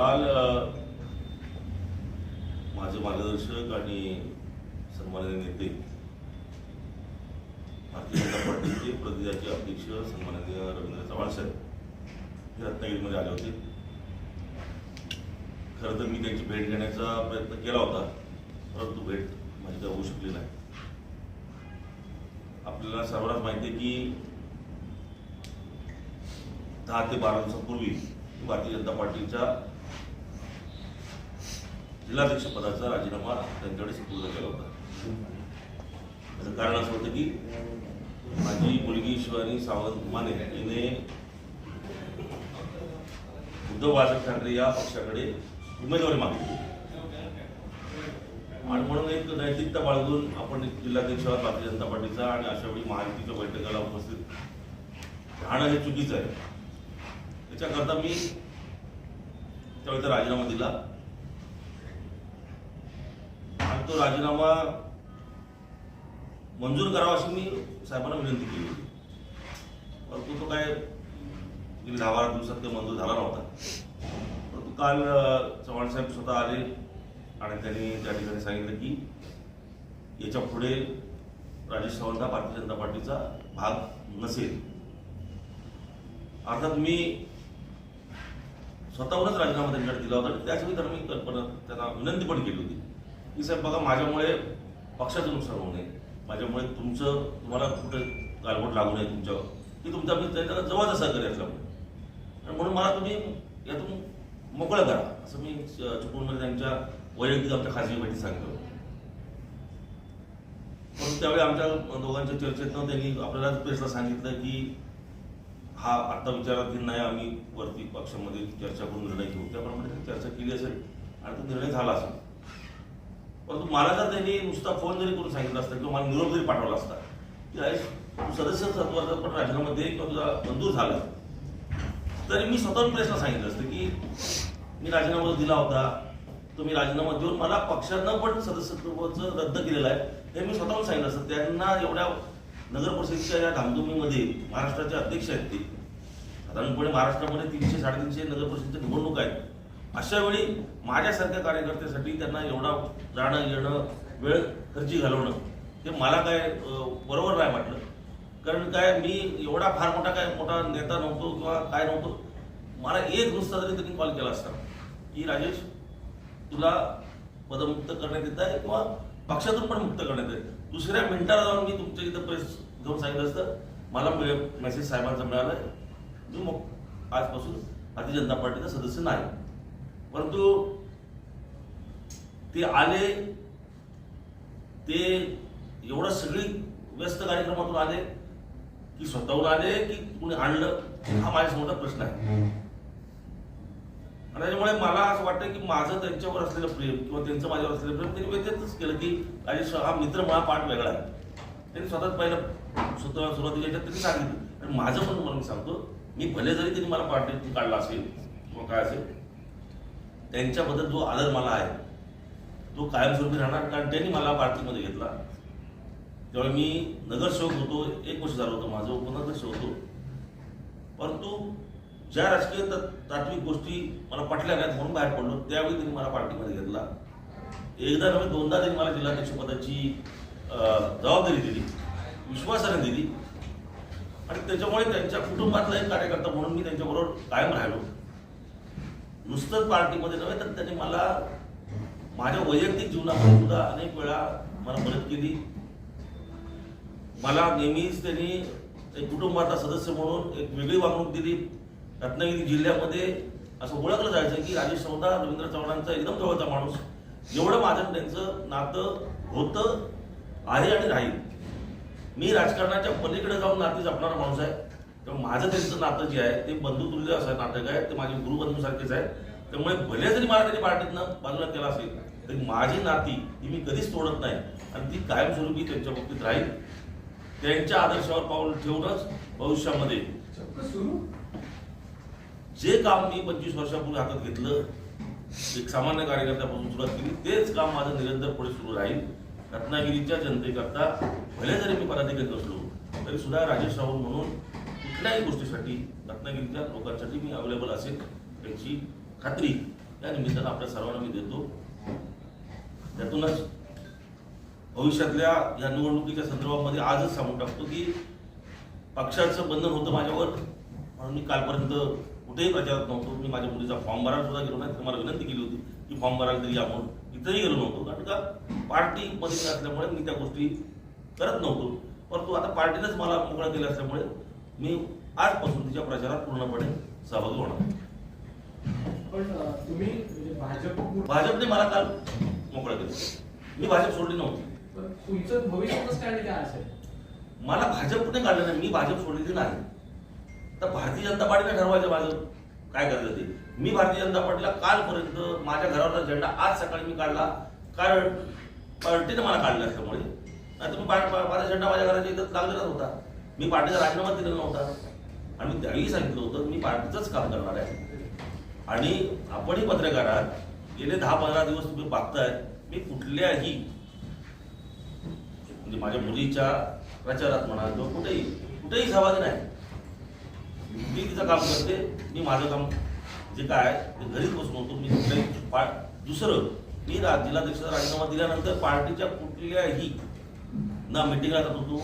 काल माझे मार्गदर्शक आणि सन्माननीय नेते भारतीय जनता पार्टीचे प्रदेशाचे अध्यक्ष सन्माननीय रवींद्र चव्हाण साहेब हे रत्नागिरीमध्ये आले होते. खरं तर मी त्यांची भेट घेण्याचा प्रयत्न केला होता परंतु भेट माझी काय होऊ शकली नाही. आपल्याला सर्वांनाच माहिती आहे की दहा ते बारा दिवसापूर्वी भारतीय जनता पार्टीच्या जिल्हाध्यक्ष पदाचा राजीनामा त्यांच्याकडे सुपूर्द केला होता. त्याचं कारण असं होतं की माझी मुलगी शिवानी सावंत माने हिने उद्धव बाळासाहेब ठाकरे या पक्षाकडे उमेदवारी मागितली. आणि म्हणून एक नैतिकता बाळगून आपण जिल्हाध्यक्षावर भारतीय जनता पार्टीचा आणि अशा वेळी महायुतीच्या बैठकाला उपस्थित राहणं हे चुकीचं आहे. त्याच्याकरता मी त्यावेळी राजीनामा दिला आणि तो राजीनामा मंजूर करावा अशी मी साहेबांना विनंती केली. होती परंतु तो काय गेली दहा बारा दिवसात काही मंजूर झाला नव्हता. परंतु काल चव्हाण साहेब स्वतः आले आणि त्यांनी त्या ठिकाणी सांगितलं की याच्यापुढे राजेश सावंत हा भारतीय जनता पार्टीचा भाग नसेल. अर्थात मी स्वतःहूनच राजीनामा त्यांच्याकडे दिला होता आणि त्याचवेळी त्यांना मी कल्पना त्यांना विनंती पण केली होती. की साहेब बघा माझ्यामुळे पक्षाचं नुकसान होऊ नये. माझ्यामुळे तुमचं तुम्हाला कुठे गालबोट लागू नये तुमच्यावर. की तुमचा मी त्यांच्या जवळचा सहकार्य असल्यामुळे आणि म्हणून मला तुम्ही यातून मोकळं करा. असं मी चिपळूणमध्ये त्यांच्या वैयक्तिक आमच्या खाजगी बैठकीत सांगितलं पण म्हणून त्यावेळी आमच्या दोघांच्या चर्चेतनं त्यांनी आपल्याला प्रेसला सांगितलं की हा आत्ता विचारात घेऊन नाही आम्ही वरती पक्षामध्ये चर्चा करून निर्णय घेऊ. त्याप्रमाणे चर्चा केली असेल आणि तो निर्णय झाला असेल. परंतु मला जर त्यांनी नुसता फोन जरी करून सांगितलं असतं किंवा मला निरोप जरी पाठवला असता की तू सदस्य सत्वाचा पण राजीनामा दे किंवा तुझा मंजूर झाला तरी मी स्वतःहून प्रेसला सांगितलं असतं की मी राजीनामा दिला होता तुम्ही राजीनामा देऊन मला पक्षानं पण सदस्यत्वाचं रद्द केलेलं आहे हे मी स्वतःहून सांगितलं असतं. त्यांना एवढ्या नगर परिषदेच्या या धामधुमीमध्ये महाराष्ट्राचे अध्यक्ष आहेत ते. साधारणपणे महाराष्ट्रामध्ये तीनशे साडेतीनशे नगर परिषदेच्या निवडणूक आहेत. अशा वेळी माझ्यासारख्या कार्यकर्त्यासाठी त्यांना एवढा जाणं येणं वेळ खर्ची घालवणं हे मला काय बरोबर नाही वाटलं. कारण काय मी एवढा फार मोठा काय मोठा नेता नव्हतो किंवा काय नव्हतो. मला एक नुसता जरी त्यांनी कॉल केला असता. की राजेश तुला पदमुक्त करण्यात येत आहे किंवा पक्षातून पण मुक्त करण्यात येत दुसऱ्या मिनिटाला जाऊन मी तुमच्या इथं प्रेस घेऊन सांगितलं असतं. मला मेसेज साहेबांचा मिळाला मी मग आजपासून भारतीय जनता पार्टीचा सदस्य नाही. परंतु ते आले ते एवढं सगळी व्यस्त कार्यक्रमातून आले की स्वतःहून आले की कुणी आणलं हा माझ्यासमोरचा प्रश्न आहे. आणि त्याच्यामुळे मला असं वाटतं की माझं त्यांच्यावर असलेलं प्रेम किंवा त्यांचं माझ्यावर असलेलं प्रेम त्यांनी व्यक्तच केलं की राजेश हा मित्र मला पाठ वेगळा आहे. त्यांनी स्वतःच पहिलं स्वतः सुरुवातीच्या याच्यात त्यांनी सांगितलं. आणि माझं पण तुम्हाला मी सांगतो मी भले जरी त्यांनी मला पार्टीतून काढला असेल किंवा काय असेल त्यांच्याबद्दल जो आदर मला आहे तो कायमस्वरूपी राहणार कारण त्यांनी मला पार्टीमध्ये घेतला. त्यावेळी मी नगरसेवक होतो एक वर्ष झालं होतं माझं उपनगरसेवक होतो. परंतु ज्या राजकीय तात्विक गोष्टी मला पटल्या नाहीत म्हणून बाहेर पडलो. त्यावेळी त्यांनी मला पार्टीमध्ये घेतला. एकदा नव्हे दोनदा त्यांनी मला जिल्हाध्यक्ष पदाची जबाबदारी दिली विश्वासाने दिली. आणि त्याच्यामुळे त्यांच्या कुटुंबातला एक कार्यकर्ता म्हणून मी त्यांच्याबरोबर कायम राहिलो. नुसतंच पार्टीमध्ये नव्हे तर त्यांनी मला माझ्या वैयक्तिक जीवनामध्ये सुद्धा अनेक वेळा मला मदत केली. मला नेहमीच त्यांनी एक कुटुंबाचा सदस्य म्हणून एक वेगळी वागणूक दिली. रत्नागिरी जिल्ह्यामध्ये असं ओळखलं जायचं की राजेश चौदा रवींद्र चव्हाणांचा एकदम जवळचा माणूस. एवढं माझं त्यांचं नातं होतं आहे आणि राहील. मी राजकारणाच्या पलीकडे जाऊन नाते जपणारा माणूस आहे. त्यामुळे माझं त्यांचं नातं जे आहे ते बंधुतुल्य असं नाटक आहे ते माझे गुरुबंधूसारखेच आहे. त्यामुळे भले जरी मला त्यांनी पार्टीतनं बाजूला केला असेल तरी माझी नाती ती मी कधीच तोडत नाही. आणि ती कायमस्वरूपी त्यांच्या बाबतीत राहील. त्यांच्या आदर्शावर पाऊल ठेवूनच भविष्यामध्ये जे काम मी पंचवीस वर्षापूर्वी हातात घेतलं एक सामान्य कार्यकर्त्यापासून सुरुवात केली तेच काम माझं निरंतर पुढे सुरू राहील. रत्नागिरीच्या जनतेकरता भले जरी मी पदाधिकारी नसलो तरी सुद्धा राजेश राहुल म्हणून कुठल्याही गोष्टीसाठी रत्नागिरीच्या लोकांसाठी मी अवेलेबल असेल याची खात्री या निमित्तानं आपल्या सर्वांना मी देतो. त्यातूनच भविष्यातल्या या निवडणुकीच्या संदर्भामध्ये आजच सांगून टाकतो की पक्षाचं बंधन होतं माझ्यावर म्हणून मी कालपर्यंत कुठेही प्रचारात नव्हतो. मी माझ्या मुलीचा फॉर्म भरायला सुद्धा गेलो नाही. तुम्हाला विनंती केली होती की फॉर्म भरायला तरी या म्हणून. इथंही गेलो नव्हतो. कारण का? पार्टीमध्ये असल्यामुळे मी त्या गोष्टी करत नव्हतो. परंतु आता पार्टीनेच मला मोकळा केला असल्यामुळे मी आजपासून तिच्या प्रचारात पूर्णपणे सहभागी होणार म्हणजे भाजप भाजपने मला काल मोकळं केलं. मी भाजप सोडली नव्हती. मला भाजपने काढलं नाही? मी भाजप सोडलेली नाही. तर भारतीय जनता पार्टीने ठरवायचं माझं. काय करायचं ते? मी भारतीय जनता पार्टीला कालपर्यंत माझ्या घरावरचा झेंडा आज सकाळी मी काढला. कारण पार्टीने मला काढलं असल्यामुळे. नाही तुम्ही माझा झेंडा माझ्या घराच्या इथं लागलेलाच होता. मी पार्टीचा राजीनामा दिलेला नव्हता. आणि मी त्यावेळी सांगितलं होतं मी पार्टीचंच काम करणार आहे. आणि आपणही पत्रकार आहात. गेले दहा पंधरा दिवस तुम्ही बघताय मी कुठल्याही म्हणजे माझ्या मुलीच्या प्रचारात म्हणा किंवा कुठेही कुठेही सहभागी नाही. मी तिचं काम करते मी माझं काम जे काय आहे ते घरीच बसून होतो. मी कुठल्याही पा दुसरं मी जिल्हाध्यक्षाचा राजीनामा दिल्यानंतर पार्टीच्या कुठल्याही ना मिटिंगला जात होतो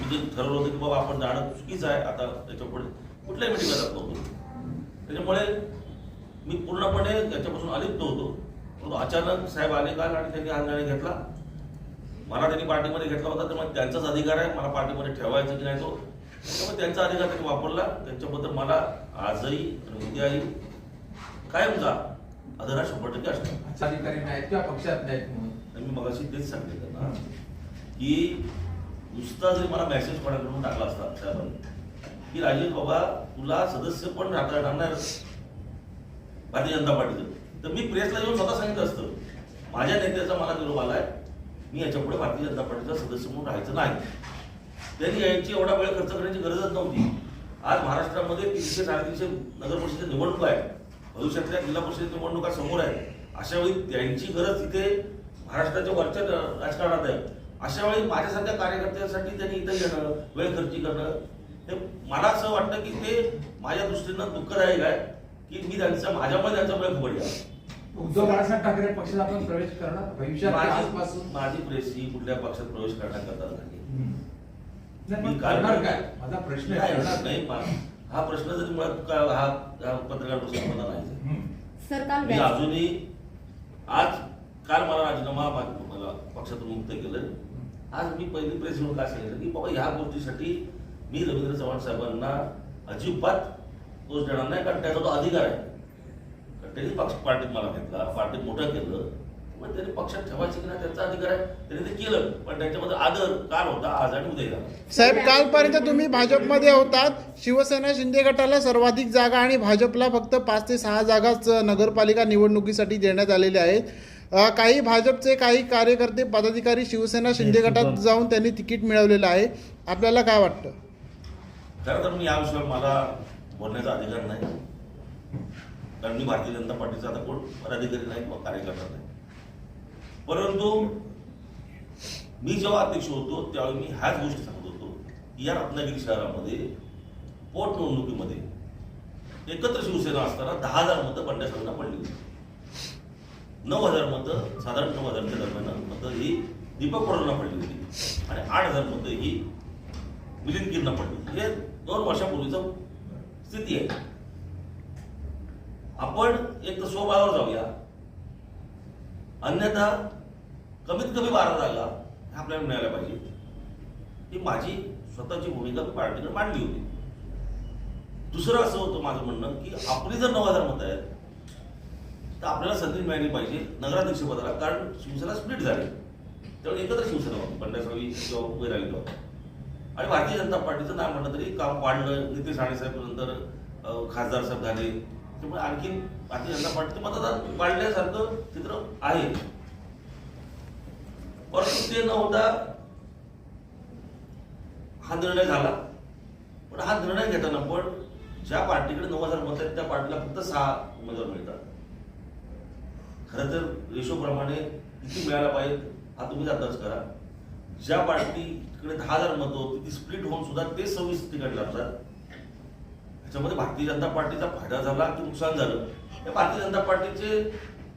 मी जे ठरवलं होतं की बाबा आपण जाणं चुकीचं आहे. आता त्याच्यापुढे कुठल्याही मिटिंगला जात नव्हतो. त्याच्यामुळे मी पूर्णपणे याच्यापासून अलिप्त होतो. परंतु अचानक साहेब आले काल आणि त्यांनी हा निर्णय घेतला. मला त्यांनी पार्टीमध्ये घेतला होता तर मग त्यांचाच अधिकार आहे. मला पार्टीमध्ये ठेवायचं की नाही तो. त्यामुळे त्यांचा अधिकार त्यांनी वापरला. त्यांच्याबद्दल मला आजही आणि उद्याही कायम जा आदर शंभर टक्के असणार. पक्षात मी मगाशी तेच सांगितलं त्यांना की नुसता जरी मला मेसेज कोणाकडून टाकला असता साहेबांनी की राजेश बाबा तुला सदस्य पण राहता येणार नाही भारतीय जनता पार्टीचं. तर मी प्रेसला येऊन स्वतः सांगितलं असतं. माझ्या नेत्याचा मला निरोप आलाय. मी याच्यापुढे भारतीय जनता पार्टीचा सदस्य म्हणून राहायचं नाही. त्यांनी यांची एवढा वेळ खर्च करण्याची गरजच नव्हती. आज महाराष्ट्रामध्ये तीनशे साडेतीनशे नगर परिषदेच्या निवडणूक आहे. भविष्यातल्या जिल्हा परिषद निवडणुका समोर आहे. अशा वेळी त्यांची गरज तिथे महाराष्ट्राच्या वरच्या राजकारणात आहे. अशा वेळी माझ्यासारख्या कार्यकर्त्यांसाठी त्यांनी इथं येणं वेळ खर्ची करणं हे मला असं वाटतं की ते माझ्या दृष्टीनं दुःखदायक आहे की मी त्यांचा माझ्यामुळे त्यांचा वेळ गेला उद्धव बाळासाहेब ठाकरे पक्षात आपण प्रवेश करणार? भविष्यात माझी प्रेस ही कुठल्या पक्षात प्रवेश करण्याकरता झाली करणार काय? माझा प्रश्न आहे नाही, हा प्रश्न जरी मुळात हा हा पत्रकार परिषद मला नाही अजूनही आज काल मला राजीनामा मला पक्षातून मुक्त केलं. आज मी पहिली प्रेस म्हणून काय सांगितलं की बाबा ह्या गोष्टीसाठी मी रवींद्र चव्हाण साहेबांना अजिबात दोष देणार नाही कारण त्याचा तो अधिकार आहे. कारण त्यांनी पक्ष पार्टीत मला घेतला पार्टीत मोठं केलं. मग त्यांनी पक्षात ठेवायचं की नाही त्यांचा अधिकार आहे. त्यांनी ते केलं पण त्याच्यामध्ये आदर काल होता आज आणि उद्या झाला साहेब कालपर्यंत तुम्ही भाजपमध्ये होतात. शिवसेना शिंदे गटाला सर्वाधिक जागा आणि भाजपला फक्त पाच ते सहा जागाच नगरपालिका निवडणुकीसाठी देण्यात आलेल्या आहेत. काही भाजपचे काही कार्यकर्ते पदाधिकारी शिवसेना शिंदे गटात जाऊन त्यांनी तिकीट मिळवलेलं आहे. आपल्याला काय वाटतं? खरं तर मी या विषयावर मला बोलण्याचा अधिकार नाही. कारण मी भारतीय जनता पार्टीचा आता कोण पदाधिकारी नाही किंवा कार्यकर्ता नाही. परंतु मी जेव्हा अध्यक्ष होतो त्यावेळी मी ह्याच गोष्टी सांगत होतो की या रत्नागिरी शहरामध्ये पोटनिवडणुकीमध्ये एकत्र शिवसेना असताना दहा हजार मतं बंड्यासाहेबांना पडली होती. नऊ हजार मतं साधारण नऊ हजारच्या दरम्यान मतं ही दीपक पडोलना पडली होती. आणि आठ हजार मतं ही मिलिंद गिरणा पडली हे दोन वर्षापूर्वीचं स्थिती आहे. आपण एक तर स्वबळावर जाऊया. अन्यथा कमीत कमी बारा जागा हे आपल्याला मिळायला पाहिजे. ही माझी स्वतःची भूमिका पार्टीनं मांडली होती. दुसरं असं होतं माझं म्हणणं की आपली जर नऊ हजार मतं आहेत तर आपल्याला संधी मिळाली पाहिजे नगराध्यक्ष पदाला कारण शिवसेना स्प्लिट झाली. त्यामुळे एकत्र शिवसेना होती. पंढरसावी किंवा उभे राहिले आणि भारतीय जनता पार्टीचं नाव म्हटलं तरी काम वाढलं. नितीश राणे साहेब नंतर खासदार साहेब झाले. त्यामुळे आणखीन भारतीय जनता पार्टीचं मतदान वाढल्यासारखं चित्र आहे. परंतु ते न होता हा निर्णय झाला. पण हा निर्णय घेताना पण ज्या पार्टीकडे नऊ हजार मत आहेत त्या पार्टीला फक्त सहा उमेदवार मिळतात. खरं तर रेशोप्रमाणे किती मिळायला पाहिजे हा तुम्हीच अंदाज करा. ज्या पार्टीकडे दहा हजार मतं होती ती स्प्लिट होऊन सुद्धा ते सव्वीस तिकीट लागतात. ह्याच्यामध्ये भारतीय जनता पार्टीचा फायदा झाला की नुकसान झालं? हे भारतीय जनता पार्टीचे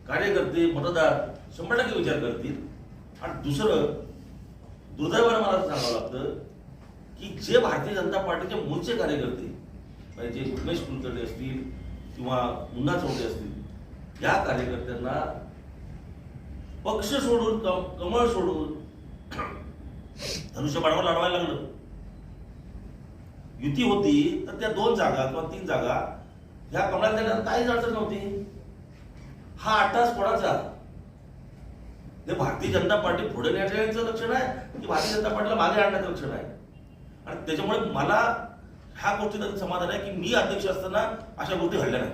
कार्यकर्ते मतदार शंभर टक्के विचार करतील. आणि दुसरं दुर्दैवानं मला सांगावं लागतं की जे भारतीय जनता पार्टीचे मूळचे कार्यकर्ते म्हणजे उमेश कुलकर्णी असतील किंवा मुन्ना चौधरी असतील या कार्यकर्त्यांना पक्ष सोडून कम- कमळ सोडून धनुष्यबाणावर लढवायला लागलं. युती होती तर त्या दोन जागा किंवा तीन जागा ह्या कमळात देण्यात काहीच अडचण नव्हती. हा अट्टास कोणाचा? हे भारतीय जनता पार्टी पुढे नेण्याचं लक्षण आहे की भारतीय जनता पार्टीला मागे आणण्याचं लक्षण आहे? आणि त्याच्यामुळे मला ह्या गोष्टीचं समाधान आहे की मी अध्यक्ष असताना अशा गोष्टी घडल्या नाही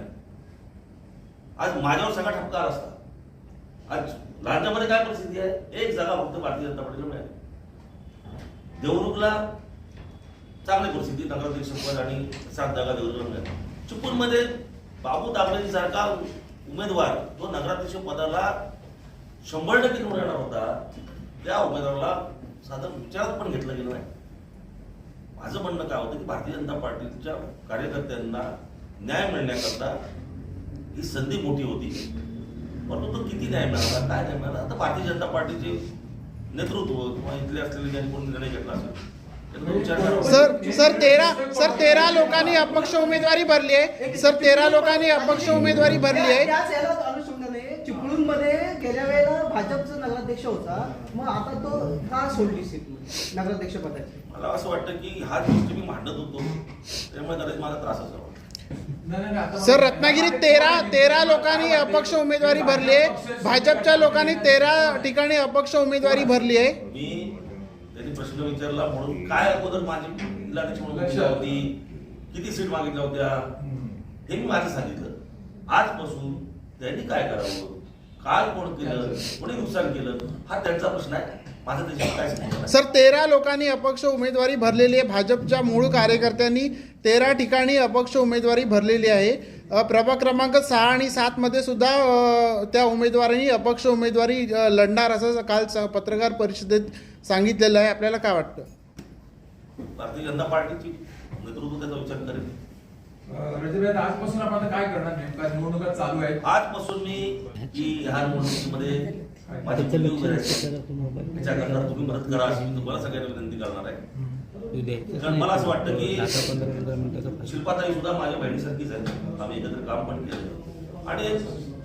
आज माझ्यावर सगळा ठपकार असता. आज राज्यामध्ये काय परिस्थिती आहे? एक जागा फक्त भारतीय जनता पार्टीला मिळाली. देवरुखला चांगली परिस्थिती नगराध्यक्ष पद आणि सात जागा देवरुखला मिळाली चिपळूणमध्ये बाबू दाबळेजी सारखा उमेदवार जो नगराध्यक्ष पदाला शंभर टक्के निवडून येणार होता. त्या उमेदवाराला साधं विचारात पण घेतलं गेलं नाही. माझं म्हणणं काय होतं की भारतीय जनता पार्टीच्या कार्यकर्त्यांना न्याय मिळण्याकरता ही संधी मोठी होती. परंतु तो किती न्याय मिळाला काय न्याय मिळाला? आता भारतीय जनता पार्टीचे नेतृत्व किंवा इथले असलेले ज्यांनी कोणी निर्णय घेतला असेल. सर सर तेरा सर तेरा लोकांनी अपक्ष उमेदवारी भरली आहे. सर तेरा लोकांनी अपक्ष उमेदवारी भरली आहे. चिपळूणमध्ये गेल्या वेळेला भाजपचा नगराध्यक्ष होता. मग आता तो का सोडली सीट नगराध्यक्ष पदाची? मला असं वाटतं की हा गोष्टी मी मांडत होतो. त्यामुळे कदाचित मला त्रास असावा सर रत्नागिरीत तेरा तेरा लोकांनी अपक्ष उमेदवारी भरली आहे. भाजपच्या लोकांनी तेरा ठिकाणी अपक्ष उमेदवारी भरली आहे. मी त्यांनी प्रश्न विचारला म्हणून काय अगोदर माझी म्हणून भूमिका होती? किती सीट मागितल्या होत्या. हे मी माझं सांगितलं. आजपासून त्यांनी काय करावं? काय कोण केलं? कोणी नुकसान केलं? हा त्यांचा प्रश्न आहे. माझा त्याच्यावर काय संबंध नाही. सर तेरा लोकांनी अपक्ष उमेदवारी भरलेली आहे. भाजपच्या मूळ कार्यकर्त्यांनी तेरा ठिकाणी अपक्ष उमेदवारी भरलेली आहे. अ, प्रभाग क्रमांक सहा आणि सात मध्ये सुद्धा अ, त्या उमेदवारांनी अपक्ष उमेदवारी अ, लढणार असं काल स- पत्रकार परिषदेत सांगितलेलं आहे. आपल्याला काय वाटतं? भारतीय जनता पार्टीची नेतृत्व त्याचा विचार करेल. रजत आजपासून आपण आता काय करणार नेमका? निवडणुका चालू आहेत. आजपासून मी की ह्या निवडणुकीमध्ये माझी तुम्ही मदत करा अशी मी तुम्हाला सगळ्यांना विनंती करणार आहे. कारण मला असं वाटतं की शिल्पाताई सुद्धा माझ्या बहिणीसारखीच आहे आम्ही एकत्र काम पण केलं. आणि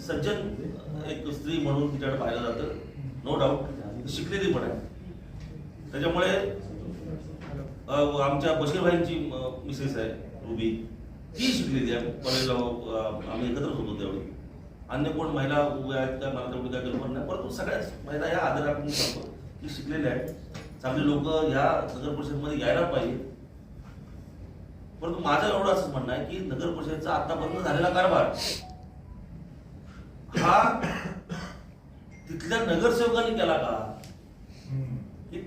सज्जन एक स्त्री म्हणून तिच्याकडे पाहिलं जातं. नो डाऊट शिकलेली पण आहे. त्याच्यामुळे आमच्या बशीरभाईंची मिसेस आहे रुबी. ती शिकलेली आहे. कॉलेजला आम्ही एकत्रच होतो त्यावेळी. अन्य कोण महिला उभ्या आहेत का मला तेवढी काय कल्पना नाही. परंतु सगळ्याच महिला या आदर आपण सांगतो. की शिकलेल्या आहेत. चांगली लोक ह्या नगर परिषदमध्ये यायला पाहिजे. परंतु माझं एवढं असंच म्हणणं आहे की नगर परिषदेचा आतापर्यंत झालेला कारभार हा तिथल्या नगरसेवकांनी केला का? ही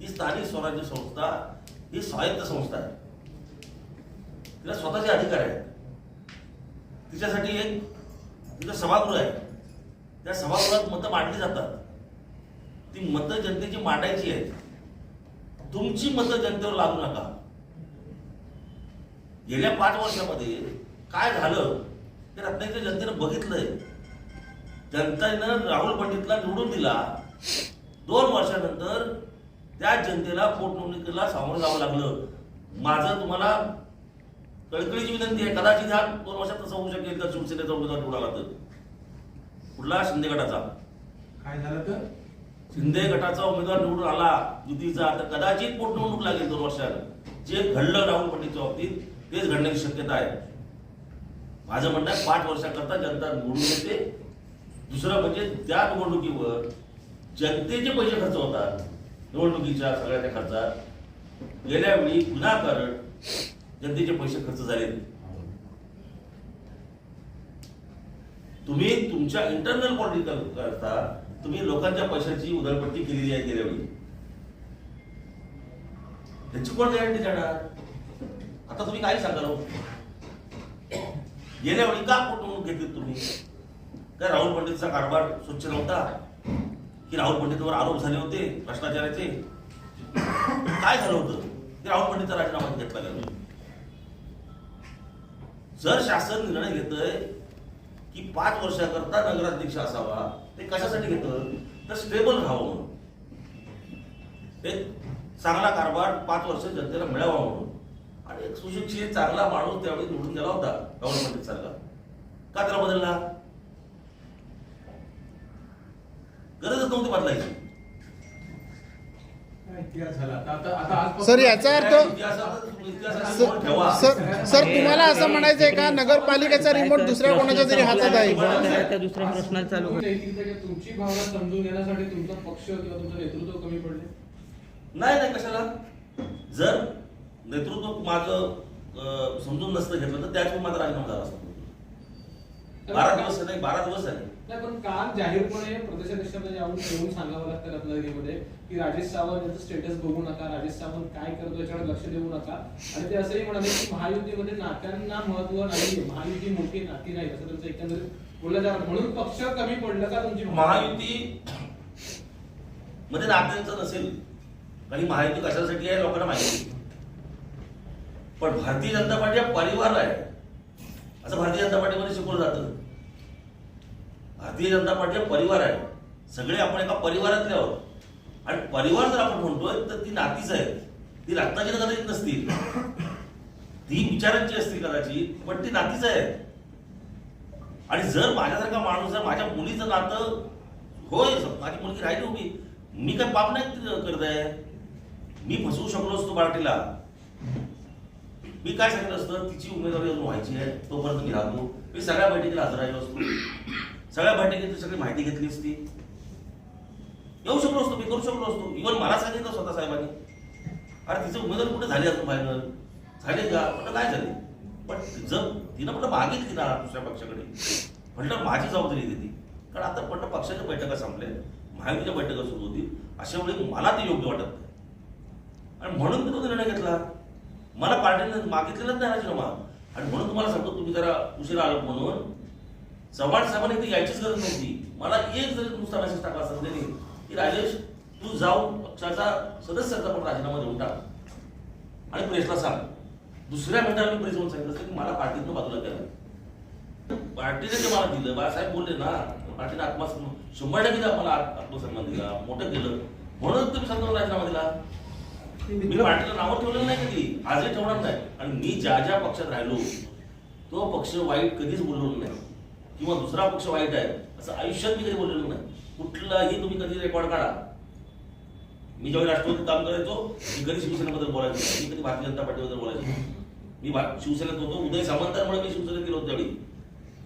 ही स्थानिक स्वराज्य संस्था ही स्वायत्त संस्था आहे. तिला स्वतःचे अधिकार आहेत. तिच्यासाठी एक तिथं सभागृह आहे. त्या सभागृहात मतं मांडली जातात. ती मतं जनतेची मांडायची आहेत. तुमची मतं जनतेवर लागू नका. गेल्या पाच वर्षामध्ये काय झालं ते रत्नागिरी जनतेनं बघितलंय. जनतेनं राहुल पंडितला निवडून दिला. दोन वर्षानंतर त्या जनतेला पोटनिवडणुकीला सामोरं जावं लागलं. माझं तुम्हाला कळकळीची विनंती आहे. कदाचित ह्या दोन वर्षात तसं होऊ शकेल तर शिवसेनेचा उमेदवार निवडाला तर कुठला? शिंदे गटाचा. काय झालं तर? शिंदे गटाचा उमेदवार निवडून आला युतीचा. तर कदाचित पोटनिवडणूक लागेल दोन वर्षात. जे घडलं राहुल पंडितच्या बाबतीत तेच घडण्याची शक्यता आहे. माझं म्हणणं आहे पाच वर्षाकरता जनता निवडून येते. दुसरं म्हणजे त्या निवडणुकीवर जनतेचे पैसे खर्च होतात. निवडणुकीच्या सगळ्या त्या खर्चात. गेल्या वेळी विनाकारण जनतेचे पैसे खर्च झाले. तुम्ही तुमच्या इंटरनल पॉलिटिकल करता तुम्ही लोकांच्या पैशाची उधळपट्टी केलेली आहे गेल्या वेळी. त्याची कोण गॅरंटी देणार? आता तुम्ही काय सांगाल गेल्या वेळी का पोटवणूक घेतली तुम्ही? काय राहुल पंडितचा कारभार स्वच्छ नव्हता? की राहुल पंडितवर आरोप झाले होते भ्रष्टाचाराचे? काय झालं होतं? की राहुल पंडितचा राजीनामा घेतला गेला. जर शासन निर्णय घेतय की पाच वर्षाकरता नगराध्यक्ष असावा ते कशासाठी घेतं तर स्टेबल राहावं म्हणून. एक चांगला कारभार पाच वर्ष जनतेला मिळावा म्हणून. आणि एक सुशिक्षित चांगला माणूस त्यावेळी निवडून गेला होता गव्हर्नमेंट सारखा का त्याला बदलला? गरजच नव्हती बदलायची? काय इतिहास झाला? आता आता आता आजपासून- सर, याचा अर्थ- सर सर तुम्हाला असं म्हणायचं आहे का? नगरपालिकेचा रिमोट दुसऱ्या कोणाच्या तरी हातात आहे? दुसऱ्या प्रश्नाला चालू तुमची भावना समजून घेण्यासाठी तुमचा पक्ष किंवा तुमचं नेतृत्व कमी पडले नाही नाही कशाला? जर नेतृत्व माझं समजून नसतं घेतलं तर त्याच माझा राजीनामा झाला असतो. बारा दिवस नाही बारा दिवस आहे नाही पण काल जाहीरपणे प्रदेशाध्यक्षांना यावून येऊन सांगावं लागतं रत्नागिरीमध्ये की राजेश सावंत यांचं स्टेटस बघू नका राजेश सावंत काय करतो याच्याकडे लक्ष देऊ नका. आणि ते असंही म्हणाले की महायुतीमध्ये नात्यांना महत्त्व नाही महायुती मोठी नाती नाही असं त्यांचं एकंदरीत बोललं जाणार. म्हणून पक्ष कमी पडलं का तुमची महायुती मध्ये नात्यांचं नसेल काही महायुती कशासाठी आहे लोकांना माहिती पण भारतीय जनता पार्टी परिवार आहे. असं भारतीय जनता पार्टीमध्ये शिकवलं जातं. भारतीय जनता पार्टी परिवार आहे. सगळे आपण एका परिवारातले आहोत. आणि परिवार जर आपण म्हणतोय तर ती नातीच आहे ती रत्नागिरी कदाचित नसतील. ती विचारांची असतील कदाचित पण ती नातीच आहे आणि जर माझ्यासारखा माणूस जर माझ्या मुलीचं नातं होय माझी मुलगी राहिली उभी. मी काय पाप नाही करत आहे? मी फसवू शकलो असतो मराठीला मी काय सांगितलं असतं? तिची उमेदवारी अजून व्हायची आहे. तोपर्यंत मी राहतो. मी सगळ्या बैठकीला हजर राहिलो असतो. सगळ्या बैठकीत सगळी माहिती घेतली असती येऊ शकलो असतो मी करू शकलो असतो. इव्हन मला सांगितलं स्वतः साहेबांनी. अरे तिचं उमेदवार कुठे झाली असं फायनल झाले का? म्हटलं काय झाले. पण जर तिनं म्हटलं मागितली ना दुसऱ्या पक्षाकडे. म्हटलं माझी जबाबदारी देते कारण आता पण पक्षाच्या बैठका संपल्या. महायुतीच्या बैठका सुरू होतील. अशा वेळी मला ते योग्य वाटत नाही. आणि म्हणून मी तो निर्णय घेतला. मला पार्टीने मागितलेलाच नाही राजीनामा. आणि म्हणून तुम्हाला सांगतो तुम्ही जरा उशिरा आलो म्हणून. चव्हाण साहेबांनी इथे यायचीच गरज नव्हती. मला एक जरी नुसता मेसेज टाकला असता की राजेश तू जाऊन पक्षाचा सदस्याचा पण राजीनामा देऊन टाक. आणि प्रेसला सांग. दुसऱ्या मिनिटाला मी प्रेस म्हणून सांगितलं की मला पार्टीतनं बाजूला केलं पार्टीने जे मला दिलं. बाळासाहेब बोलले ना पार्टीने आत्मा शंभर टक्के मला आत्मसन्मान दिला. मोठं केलं. म्हणून तुम्ही सांगतो राजीनामा दिला. मी पार्टीला नावं ठेवलेलं नाही कधी. आजही ठेवणार नाही. आणि मी ज्या ज्या पक्षात राहिलो तो पक्ष वाईट कधीच बोललो नाही. किंवा दुसरा पक्ष वाईट आहे असं आयुष्यात मी कधी बोललेलो नाही. कुठलाही तुम्ही कधी रेकॉर्ड काढा. मी जेव्हा राष्ट्रवादीत काम करायचो मी कधी शिवसेनेबद्दल बोलायचो नाही. मी कधी भारतीय जनता पार्टीबद्दल बोलायचो मी शिवसेनेत होतो. उदय सामंतांमुळे मी शिवसेनेत गेलो त्यावेळी.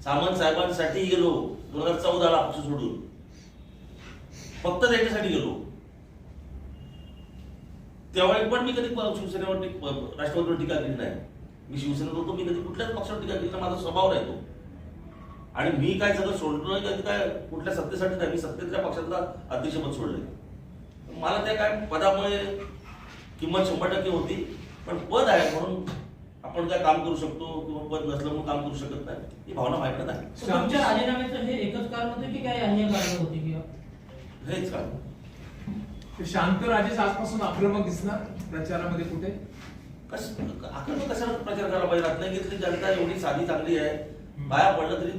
सामंत साहेबांसाठी गेलो. दोन हजार चौदाला पक्ष सोडून. फक्त त्यांच्यासाठी गेलो. त्यावेळी पण मी कधी शिवसेनेवर राष्ट्रवादीवर टीका केली नाही. मी शिवसेनेत होतो. मी कधी कुठल्याच पक्षावर टीका केली माझा स्वभाव राहतो. आणि मी काय सगळं सोडलं कधी काय कुठल्या सत्तेसाठी नाही. मी सत्तेच्या पक्षातला अध्यक्षपद सोडले मला त्या काय पदामुळे किंमत शंभर टक्के होती पण पद आहे म्हणून आपण काय काम करू शकतो किंवा पद नसलं म्हणून काम करू शकत नाही. ही भावना माहिती नाही. तुमच्या राजीनाम्याचं हे एकच कारण होतं की काही अन्य कारण होती किंवा? हेच ते शांत राजेश आजपासून आक्रमक दिसणार प्रचारामध्ये कुठे? कस आपण कशाला प्रचार करायला पाहिजे? रत्नागिरीतली जनता एवढी साधी चांगली आहे. बाया पडलं तरी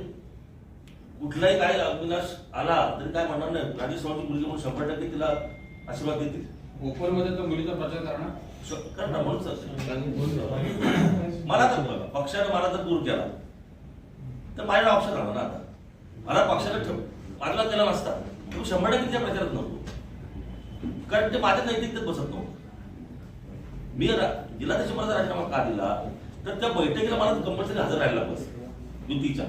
कुठलाही काय अविनाश आला तरी काय म्हणणार नाही. राजेश सावंतची मुलगी म्हणून शंभर टक्के तिला आशीर्वाद देतील. भोकरमध्ये तर मुलीचा प्रचार करणार? म्हणून मला तर पक्षाने मला तर दूर केला. तर माझ्याकडे ऑप्शन आला ना आता. मला पक्षाने ठेव बाजूला केला नसता. मी शंभर टक्के त्या प्रचारात नव्हतो कारण ते माझ्या नैतिकतेत बसत नव्हतं. मी जिल्हाध्यक्ष पदाचा राजीनामा का दिला? तर त्या बैठकीला मला कंपल्सरी हजर राहायला बस युतीच्या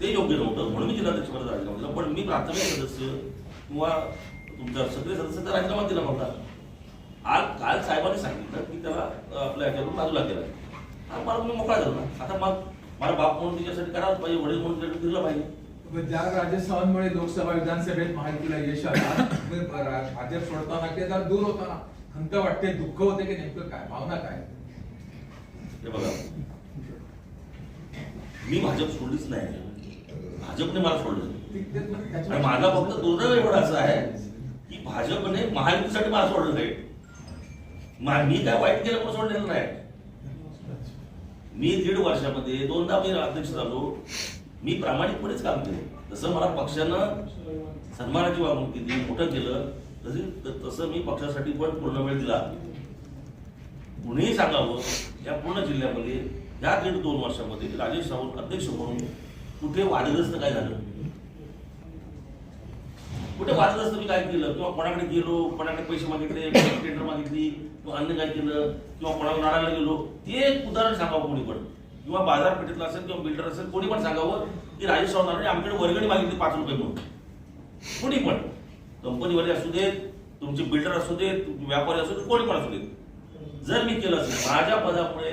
ते योग्य नव्हतं म्हणून मी जिल्हाध्यक्ष पदाचा राजीनामा दिला पण मी प्राथमिक सदस्य किंवा तुमचा सक्रिय सदस्याचा राजीनामा दिला नव्हता. आज काल साहेबांनी सांगितलं की त्याला आपल्या ह्याच्यावरून बाजूला केलं हा, मला मी मोकळा झालो ना. आता मग मला बाप म्हणून तिच्यासाठी करावंच पाहिजे वडील म्हणून तिच्यासाठी दिलं पाहिजे. ज्या राजेश सावंतमुळे लोकसभा विधानसभेत महायुतीला यश आलं भाजप सोडताना ते जरा दूर होताना खंत वाटते दुःख होते की नेमकं काय? भावना काय? हे बघा. मी भाजप सोडलीच नाही. भाजपने मला सोडलं आणि माझा फक्त दुर्दैव एवढं असं आहे की भाजपने महायुतीसाठी मला सोडलं नाही. मा- काय वाईट केलं म्हणून सोडलेलं नाही. मी दीड वर्षामध्ये दोनदा मी अध्यक्ष झालो. मी प्रामाणिकपणेच काम केलं. जसं मला पक्षानं सन्मानाची वागणूक दिली मोठं केलं तसे तसं मी पक्षासाठी पण पूर्ण वेळ दिला. कुणीही सांगावं या पूर्ण जिल्ह्यामध्ये या दीड दोन वर्षामध्ये राजेश सावंत अध्यक्ष म्हणून कुठे वादग्रस्त काय झालं? कुठे वादग्रस्त मी काय केलं? किंवा कोणाकडे गेलो कोणाकडे पैसे मागितले टेंडर मागितली किंवा अन्य काय केलं किंवा कोणाला नाडायला गेलो ते एक उदाहरण सांगावं कोणी पण. किंवा बाजारपेठेतलं असेल किंवा बिल्डर असेल कोणी पण सांगावं की राजेश सावंत आमच्याकडे वर्गणी मागितली पाच रुपये म्हणून. कोणी पण. कंपनीवाले असू देत तुमचे बिल्डर असू देत व्यापारी असू देत कोणी पण असू देत. जर मी केलं असेल माझ्या पदामुळे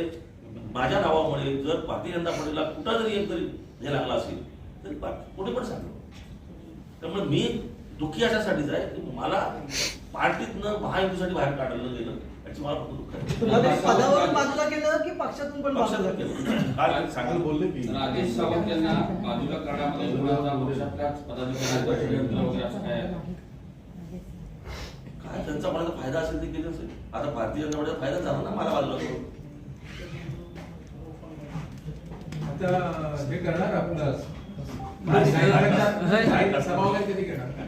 माझ्या नावामुळे जर भारतीय जनता पार्टीला कुठं जरी एक तरी हे लागला असेल तरी कोणी पण सांगतो त्यामुळे मी दुःखी अशासाठीच आहे की मला पार्टीतनं महायुतीसाठी बाहेर काढलं गेलं याची मला खूप दुःख आहे. तुम्हाला ते पदावरून बाजूला केलं की पक्षातून पण बाजूला पक्षात केलं? केलं. काल सांगेल बोलले की राजेश सावंत यांना बाजूला करण्यामध्ये मुलांचा पक्षातल्याच पदाधिकाऱ्यांचा षडयंत्र वगैरे असं काय? त्यांचा कोणाचा फायदा असेल ते केलं असेल? आता भारतीय जनता पार्टीचा फायदा झाला ना मला बाजूला करून. आता हे करणार आपलं. सभा वगैरे कधी घेणार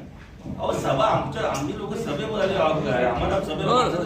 अहो सभा आमच्या आम्ही लोक सभेमध्ये आले आहोत काय? आम्हाला सभेला माणसं